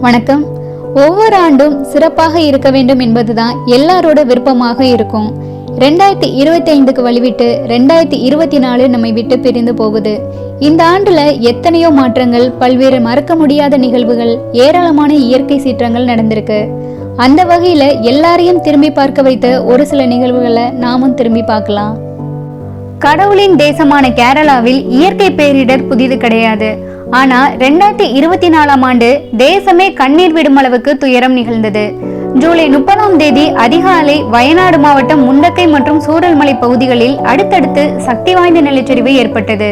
வணக்கம். ஒவ்வொரு ஆண்டும் சிறப்பாக இருக்க வேண்டும் என்பதுதான் எல்லாரோட விருப்பமாக இருக்கும். ரெண்டாயிரத்தி இருபத்தி ஐந்துக்கு வழிவிட்டு ரெண்டாயிரத்தி இருபத்தி நாலு நம்மை விட்டு பிரிந்து போகுது. இந்த ஆண்டுல எத்தனையோ மாற்றங்கள் பல்வேறு மறக்க முடியாத நிகழ்வுகள் ஏராளமான இயற்கை சீற்றங்கள் நடந்திருக்கு. அந்த வகையில எல்லாரையும் திரும்பி பார்க்க வைத்த ஒரு சில நிகழ்வுகளை நாமும் திரும்பி பார்க்கலாம். கடவுளின் தேசமான கேரளாவில் இயற்கை பேரிடர் புதிது கிடையாது. ஆனா ரெண்டாயிரத்தி இருபத்தி நாலாம் ஆண்டு தேசமே கண்ணீர் விடும் அளவுக்கு துயரம் நிகழ்ந்தது. ஜூலை முப்பதாம் தேதி அதிகாலை வயநாடு மாவட்டம் முண்டக்கை மற்றும் சூரல்மலை பகுதிகளில் அடுத்தடுத்து சக்தி வாய்ந்த நிலச்சரிவு ஏற்பட்டது.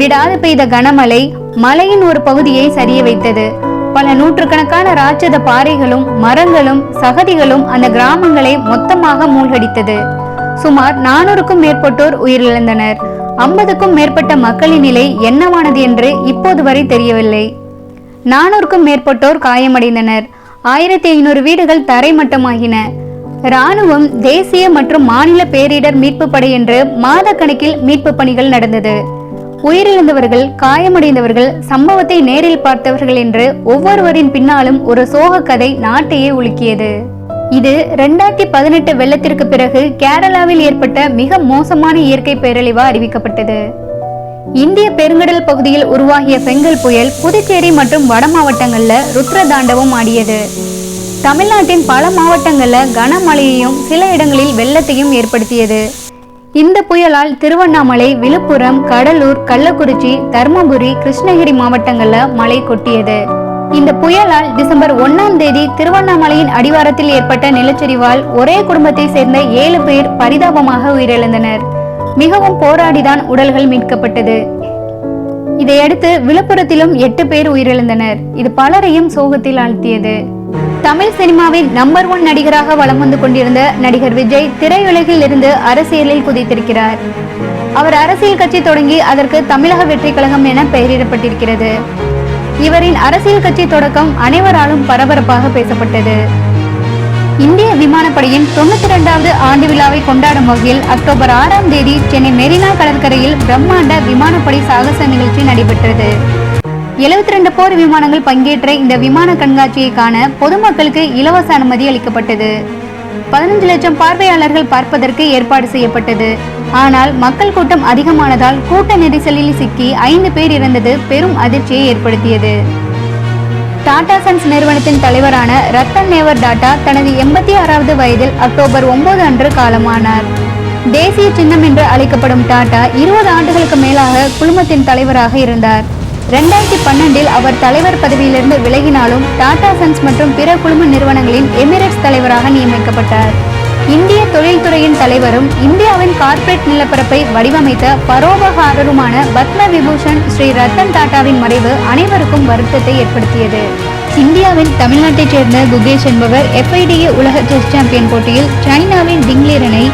விடாது பெய்த கனமழை மலையின் ஒரு பகுதியை சரிய வைத்தது. பல நூற்றுக்கணக்கான ராட்சத பாறைகளும் மரங்களும் சகதிகளும் அந்த கிராமங்களை மொத்தமாக மூழ்கடித்தது. சுமார் நானூறுக்கும் மேற்பட்டோர் உயிரிழந்தனர். ஐம்பதுக்கும் மேற்பட்ட மக்களின் நிலை என்னவானது என்று இப்போது வரை தெரியவில்லை. நானூறுக்கும் மேற்பட்டோர் காயமடைந்தனர். ஆயிரத்தி ஐநூறு வீடுகள் தரைமட்டமாகின. ராணுவம் தேசிய மற்றும் மாநில பேரிடர் மீட்பு படை என்று மாதக்கணக்கில் மீட்பு பணிகள் நடந்தது. உயிரிழந்தவர்கள் காயமடைந்தவர்கள் சம்பவத்தை நேரில் பார்த்தவர்கள் என்று ஒவ்வொருவரின் பின்னாலும் ஒரு சோக கதை நாட்டையே உலுக்கியது. இது ரெண்டாயிரத்தி பதினெட்டு வெள்ளத்திற்கு பிறகு கேரளாவில் ஏற்பட்ட மிக மோசமான இயற்கை பேரழிவா அறிவிக்கப்பட்டது. இந்திய பெருங்கடல் பகுதியில் உருவாகிய பெங்கல் புயல் புதுச்சேரி மற்றும் வட மாவட்டங்கள்ல ருத்ர தாண்டவம் ஆடியது. தமிழ்நாட்டின் பல மாவட்டங்கள்ல கனமழையையும் சில இடங்களில் வெள்ளத்தையும் ஏற்படுத்தியது. இந்த புயலால் திருவண்ணாமலை விழுப்புரம் கடலூர் கள்ளக்குறிச்சி தருமபுரி கிருஷ்ணகிரி மாவட்டங்கள்ல மழை கொட்டியது. இந்த புயலால் டிசம்பர் ஒன்னாம் தேதி திருவண்ணாமலையின் அடிவாரத்தில் ஏற்பட்ட நிலச்சரிவால் ஒரே குடும்பத்தை சேர்ந்த ஏழு பேர் பரிதாபமாக உயிரிழந்தனர். மிகவும் போராடிதான் உடல்கள் மீட்கப்பட்டது. இதையடுத்து விழுப்புரத்திலும் எட்டு பேர் உயிரிழந்தனர். இது பலரையும் சோகத்தில் ஆழ்த்தியது. தமிழ் சினிமாவின் நம்பர் ஒன் நடிகராக வலம் வந்து கொண்டிருந்த நடிகர் விஜய் திரையுலகில் இருந்து அரசியலில் குதித்திருக்கிறார். அவர் அரசியல் கட்சி தொடங்கி அதற்கு தமிழக வெற்றி கழகம் என பெயரிடப்பட்டிருக்கிறது. இவரின் அரசியல் கட்சி தொடக்கம் அனைவராலும் பரபரப்பாக பேசப்பட்டது. இந்திய விமானப்படையின் தொண்ணூத்தி இரண்டாவது ஆண்டு விழாவை கொண்டாடும் வகையில் அக்டோபர் ஆறாம் தேதி சென்னை மெரினா கடற்கரையில் பிரம்மாண்ட விமானப்படை சாகச நிகழ்ச்சி நடைபெற்றது. எழுபத்தி ரெண்டு போர் விமானங்கள் பங்கேற்ற இந்த விமான கண்காட்சியை காண பொதுமக்களுக்கு இலவச அனுமதி அளிக்கப்பட்டது. பதினஞ்சு லட்சம் பார்வையாளர்கள் பார்ப்பதற்கு ஏற்பாடு செய்யப்பட்டது. ஆனால் மக்கள் கூட்டம் அதிகமானதால் கூட்ட நெரிசலில் சிக்கி ஐந்து பேர் இறந்தது பெரும் அதிர்ச்சியை ஏற்படுத்தியது. டாடா சன்ஸ் நிறுவனத்தின் தலைவரான ரத்தன் நேவர் டாடா தனது எண்பத்தி ஆறாவது வயதில் அக்டோபர் ஒன்பது அன்று காலமானார். தேசிய சின்னம் என்று அழைக்கப்படும் டாடா இருபது ஆண்டுகளுக்கு மேலாக குழுமத்தின் தலைவராக இருந்தார். ரெண்டாயிரத்தி பன்னெண்டில் அவர் தலைவர் பதவியிலிருந்து விலகினாலும் டாடா சன்ஸ் மற்றும் பிற குழும நிறுவனங்களின் எமிரேட்ஸ் தலைவராக நியமிக்கப்பட்டார். இந்திய தொழில்துறையின் தலைவரும் இந்தியாவின் கார்ப்பரேட் நிலப்பரப்பை வடிவமைத்த பரோபகாரருமான பத்ம விபூஷன் ஸ்ரீ ரத்தன் டாடாவின் மறைவு அனைவருக்கும் வருத்தத்தை ஏற்படுத்தியது. இந்தியாவின் தமிழ்நாட்டைச் சேர்ந்த குகேஷ் என்பவர் எஃப்ஐடிஏ உலக செஸ் சாம்பியன் போட்டியில் சைனாவின் டிங்லீரனை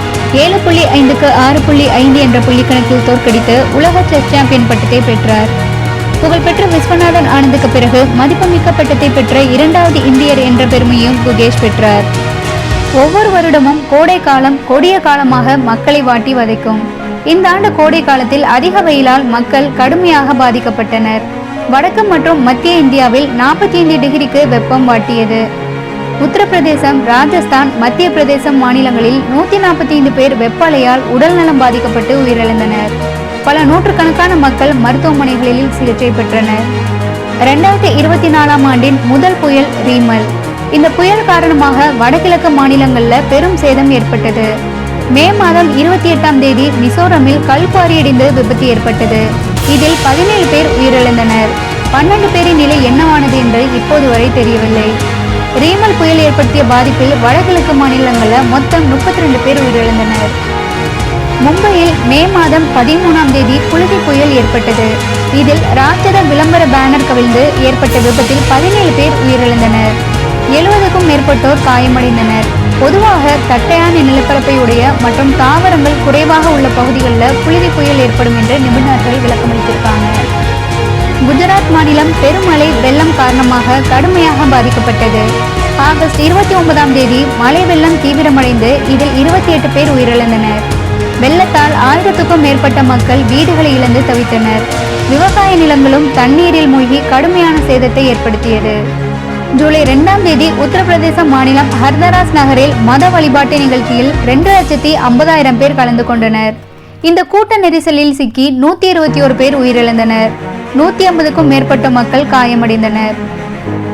ஏழு புள்ளி ஐந்துக்கு ஆறு புள்ளி ஐந்து என்ற புள்ளிக்கணக்கில் தோற்கடித்து உலக செஸ் சாம்பியன் பட்டத்தை பெற்றார். புகழ்பெற்ற விஸ்வநாதன் ஆனந்துக்கு பிறகு மதிப்புமிக்க பட்டத்தை பெற்ற இரண்டாவது இந்தியர் என்ற பெருமையும் குகேஷ் பெற்றார். ஒவ்வொரு வருடமும் கோடை காலம் கொடிய காலமாக மக்களை வாட்டி வதைக்கும். இந்த ஆண்டு கோடை காலத்தில் அதிக வெயிலால் மக்கள் கடுமையாக பாதிக்கப்பட்டனர். வடக்கு மற்றும் மத்திய இந்தியாவில் நாற்பத்தி ஐந்து டிகிரிக்கு வெப்பம் வாட்டியது. உத்தரப்பிரதேசம் ராஜஸ்தான் மத்திய பிரதேசம் மாநிலங்களில் நூத்தி நாற்பத்தி ஐந்து பேர் வெப்பாலையால் உடல்நலம் பாதிக்கப்பட்டு உயிரிழந்தனர். பல நூற்றுக்கணக்கான மக்கள் மருத்துவமனைகளில் சிகிச்சை பெற்றனர். ரெண்டாயிரத்தி இருபத்தி நாலாம் ஆண்டின் முதல் புயல் ரீமல். இந்த புயல் காரணமாக வடகிழக்கு மாநிலங்களில் பெரும் சேதம் ஏற்பட்டது. மே மாதம் இருபத்தி எட்டாம் தேதி மிசோரமில் கல்குவாரியடைந்து விபத்து ஏற்பட்டது. இதில் பதினேழு பேர் உயிரிழந்தனர். பன்னெண்டு பேரின் நிலை என்னவானது என்று இப்போது வரை தெரியவில்லை. ரீமல் புயல் ஏற்படுத்திய பாதிப்பில் வடகிழக்கு மாநிலங்களில் மொத்தம் முப்பத்தி ரெண்டு பேர் உயிரிழந்தனர். மும்பையில் மே மாதம் பதிமூணாம் தேதி புழுதி புயல் ஏற்பட்டது. இதில் ராட்சத விளம்பர பேனர் கவிழ்ந்து ஏற்பட்ட விபத்தில் பதினேழு பேர் உயிரிழந்தனர். எழுபதுக்கும் மேற்பட்டோர் காயமடைந்தனர். பொதுவாக தட்டையான நிலப்பரப்பை உடைய மற்றும் தாவரங்கள் குறைவாக உள்ள பகுதிகளில் புழுதி புயல் ஏற்படும் என்று நிபுணர்கள் விளக்கமளித்திருக்காங்க. குஜராத் மாநிலம் பெருமழை வெள்ளம் காரணமாக கடுமையாக பாதிக்கப்பட்டது. ஆகஸ்ட் இருபத்தி ஒன்பதாம் தேதி மழை வெள்ளம் தீவிரமடைந்து இதில் இருபத்தி எட்டு பேர் உயிரிழந்தனர். வெள்ளத்தால் ஆயிரத்துக்கும் மேற்பட்ட மக்கள் வீடுகளை இழந்து தவித்தனர். விவசாய நிலங்களும் தண்ணீரில் மூழ்கி கடுமையான சேதத்தை ஏற்படுத்தியது. ஜூலை இரண்டாம் தேதி உத்தரப்பிரதேச மாநிலம் ஹர்தராஸ் நகரில் மத வழிபாட்டு நிகழ்ச்சியில் ரெண்டு லட்சத்தி ஐம்பதாயிரம் பேர் கலந்து கொண்டனர். இந்த கூட்ட நெரிசலில் சிக்கி நூத்தி இருபத்தி ஒரு பேர் உயிரிழந்தனர். நூத்தி ஐம்பதுக்கும் மேற்பட்ட மக்கள் காயமடைந்தனர்.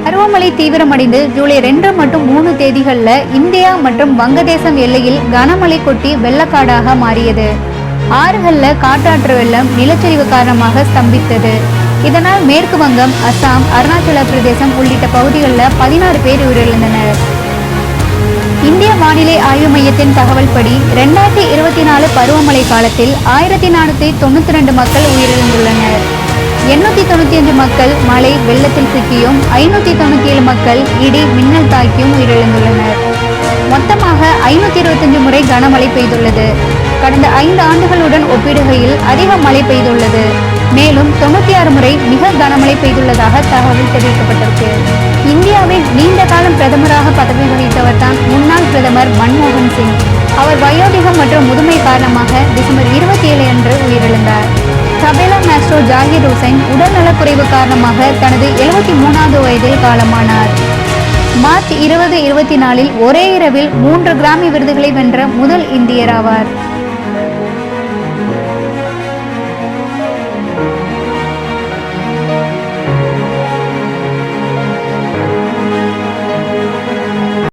பருவமழை தீவிரமடைந்து ஜூலை ரெண்டு மற்றும் மூணு தேதிகளில் இந்தியா மற்றும் வங்கதேசம் எல்லையில் கனமழை கொட்டி வெள்ளக்காடாக மாறியது. ஆறுகளில் காட்டாற்று வெள்ளம் நிலச்சரிவு காரணமாக ஸ்தம்பித்தது. இதனால் மேற்கு வங்கம் அசாம் அருணாச்சல பிரதேசம் உள்ளிட்ட பகுதிகளில் பதினாறு பேர் உயிரிழந்தனர். இந்திய வானிலை ஆய்வு மையத்தின் தகவல் படி ரெண்டாயிரத்தி இருபத்தி நாலு பருவமழை காலத்தில் ஆயிரத்தி நானூற்றி தொண்ணூற்றி ரெண்டு மக்கள் உயிரிழந்துள்ளனர். எண்ணூத்தி தொண்ணூத்தி அஞ்சு மக்கள் மழை வெள்ளத்தில் சிக்கியும் ஐநூத்தி தொண்ணூத்தி ஏழு மக்கள் இடி மின்னல் தாக்கியும் உயிரிழந்துள்ளனர். மொத்தமாக ஐநூற்றி இருபத்தஞ்சு முறை கனமழை பெய்துள்ளது. கடந்த ஐந்து ஆண்டுகளுடன் ஒப்பிடுகையில் அதிக மழை பெய்துள்ளது. மேலும் தொண்ணூத்தி ஆறு முறை மிக கனமழை பெய்துள்ளதாக தகவல் தெரிவிக்கப்பட்டிருக்கு. இந்தியாவின் நீண்ட காலம் பிரதமராக பதவி வகித்தவர் தான் முன்னாள் பிரதமர் மன்மோகன் சிங். அவர் வயோதிகம் மற்றும் முதுமை காரணமாக டிசம்பர் சபேலா ஜாகிர் ஹுசைன் உடல்நலக்குறைவு காரணமாக தனது எழுபத்தி மூணாவது வயதில் காலமானார். மார்ச் இருபது இருபத்தி நாலில் ஒரே இரவில் மூன்று கிராமி விருதுகளை வென்ற முதல் இந்தியர் ஆவார்.